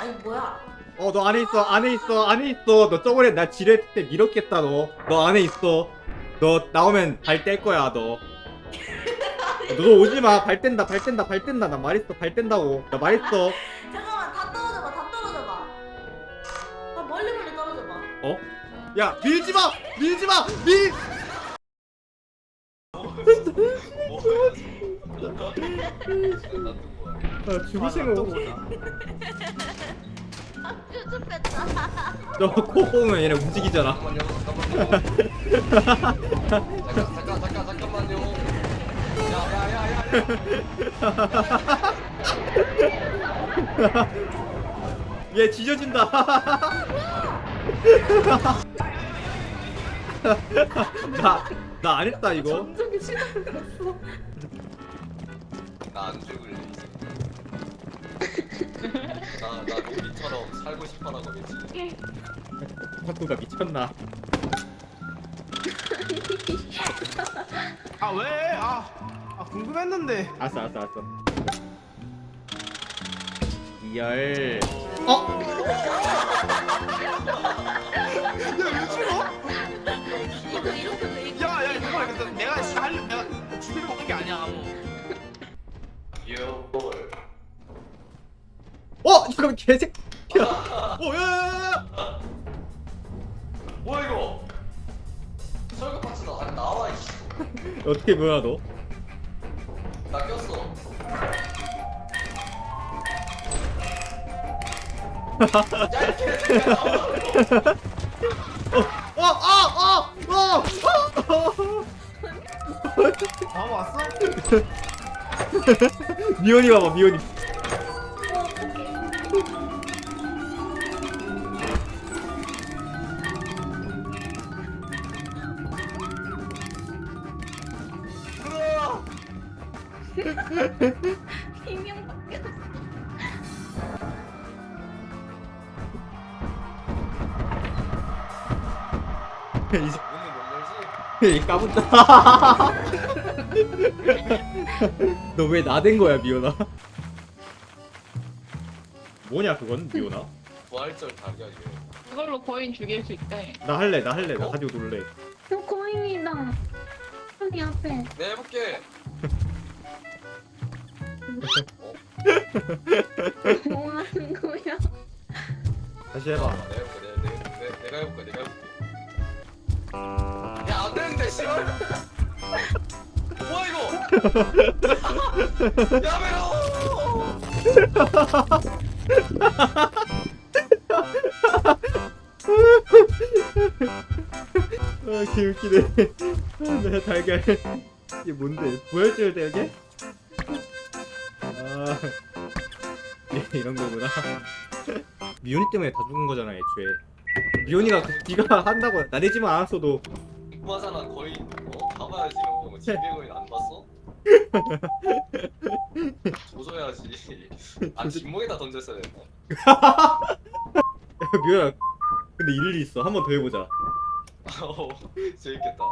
아니 뭐야? 어 너 안에 있어 안에 있어 안에 있어 너 저번에 나 지뢰 때 밀었겠다 너 너 안에 있어 너 나오면 발 뗄 거야 너 너 오지 마. 발 뗀다, 발 뗀다, 발 뗀다. 나 말했어, 발 뗀다고. 나 말했어. 잠깐만 다 떨어져봐 다 떨어져봐. 아 멀리 멀리 떨어져봐. 어? 야, 밀지 마! 밀지 마! 밀! 아, 죽으시는 거. 아 쭈쭈 뺐다. 너코 보면 얘네 움직이잖아. 잠깐만요. 잠깐만요. 잠깐 잠깐 잠깐 잠깐만요. 야야야야. 얘 지져진다. 나, 나 안 했다, 이거. 나안 죽을래. 살고 싶어라고 그랬지. 파쿠가 미쳤나. 아 왜? 아, 아 궁금했는데. 알았어, 알았어, 알았어. 이열. 어? 야왜 죽어? 이거 이렇게 돼 있고. 야, 야 이거 근데 내가 진짜 할 내가 죽이려고 한게 아니야. 뭐. 이걸. 어? 잠깐만, 개새끼 야. 어, 야, 야, 야, 야. 뭐야 이거? 설교 파츠다. 아니 나와 이씨. 어떻게 뭐야, 너? 나 꼈어. 어, 어, 어, 어, 어, 다 왔어? 미연이 봐봐, 미연이. 비명 바뀌었어. 이제 문을 못 열지? 이 까분다. 너 왜 나댄 거야, 미연아? 뭐냐, 그건, 미연아? 부활절 다리야 이게. 그걸로 거인 죽일 수 있대. 나 할래, 나 할래, 나 가지고 놀래. 저 거인이다. 여기 앞에. 내 해볼게. 뭐 하는 거야? 다시 해봐. 내가 해볼게. 내, 내, 내, 내가 해볼게. 내가 해볼게. 야, 안 되는데, 씨발! 뭐야, 이거! 야 매로! 아, 개웃기네. 아, 내 달걀. 이게 뭔데? 부활절 달걀? 아, 예, 이런 거구나. 미연이 때문에 다 죽은 거잖아, 애초에. 미연이가 그- 네가 한다고 나대지만 않았어도 궁금하잖아, 거의. 어? 가봐야지, 어. 진개거인 안 봤어? 조져야지. 아, 뒷목에다 던졌어야? 야, 미연아. 근데 일리 있어. 한 번 더 해보자. 어, 재밌겠다.